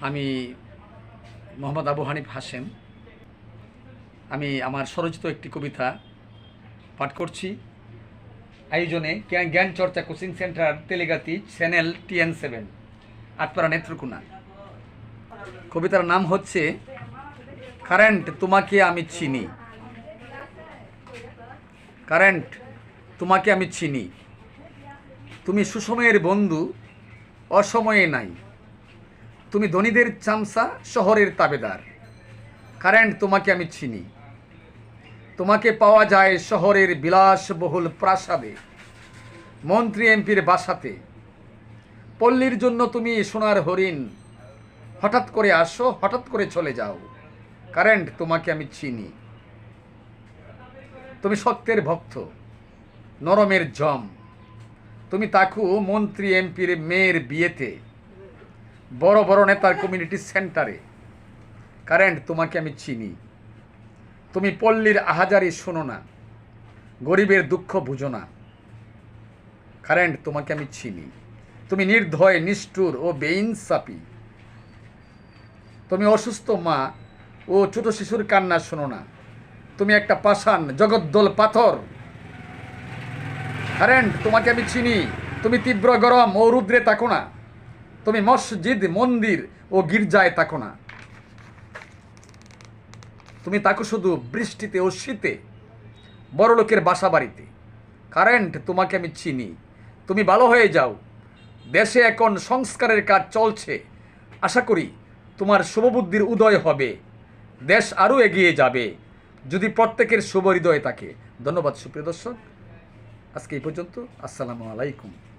আমি মোহাম্মদ আবু হানিফ হাসেম আমি আমার স্বরচিত একটি কবিতা পাঠ করছি। আয়োজনে জ্ঞান চর্চা coaching centre, Telegati, channel TN seven, Atpara Netrakona. কবিতার নাম হচ্ছে, কারেন্ট তোমাকে আমি চিনি। কারেন্ট তোমাকে আমি চিনি। তুমি সুসময়ের বন্ধু, অসময়ে নাই। তুমি ধনীদের চামচা শহরের তাবেদার। কারেন্ট তোমাকে আমি চিনি। তোমাকে পাওয়া যায় শহরের বিলাসবহুল প্রাসাদে, মন্ত্রী এমপির বাসাতে। পল্লীর জন্য তুমি সোনার হরিণ। হঠাৎ করে আসো, হঠাৎ করে চলে যাও। কারেন্ট তোমাকে আমি চিনি। তুমি সত্যের ভক্ত, নরমের জম। তুমি তাকু মন্ত্রী এমপির মেয়ের বিয়েতে। বড় বড় নেতার কমিউনিটি সেন্টারে কারেন্ট, তোমাকে আমি চিনি। তুমি পল্লীর আহাজারি শোনো না। গরিবের দুঃখ বুঝো না। কারেন্ট, তোমাকে আমি চিনি। তুমি নির্ধয় নিষ্ঠুর ও বেইনসাপি তুমি অসুস্থ মা ও ছোট শিশুর কান্না শোনো না। তুমি একটা পাষাণ, জগদ্দল পাথর। কারেন্ট, তোমাকে আমি চিনি। তুমি তীব্র গরম ও রুদ্রে তাকো না। তুমি মসজিদ, মন্দির ও গির্জায় তাকো না। তুমি তাকো শুধু বৃষ্টিতে ও শীতে বড় লোকের বাসা বাড়িতে কারেন্ট তোমাকে আমি চিনি। তুমি ভালো হয়ে যাও। দেশে এখন সংস্কারের কাজ চলছে। আশা করি তোমার শুভবুদ্ধির উদয় হবে। দেশ আরও এগিয়ে যাবে। যদি প্রত্যেকের শুভ হৃদয় থাকে। ধন্যবাদ সুপ্রিয় দর্শক। আজকে এই পর্যন্ত। আসসালামু আলাইকুম।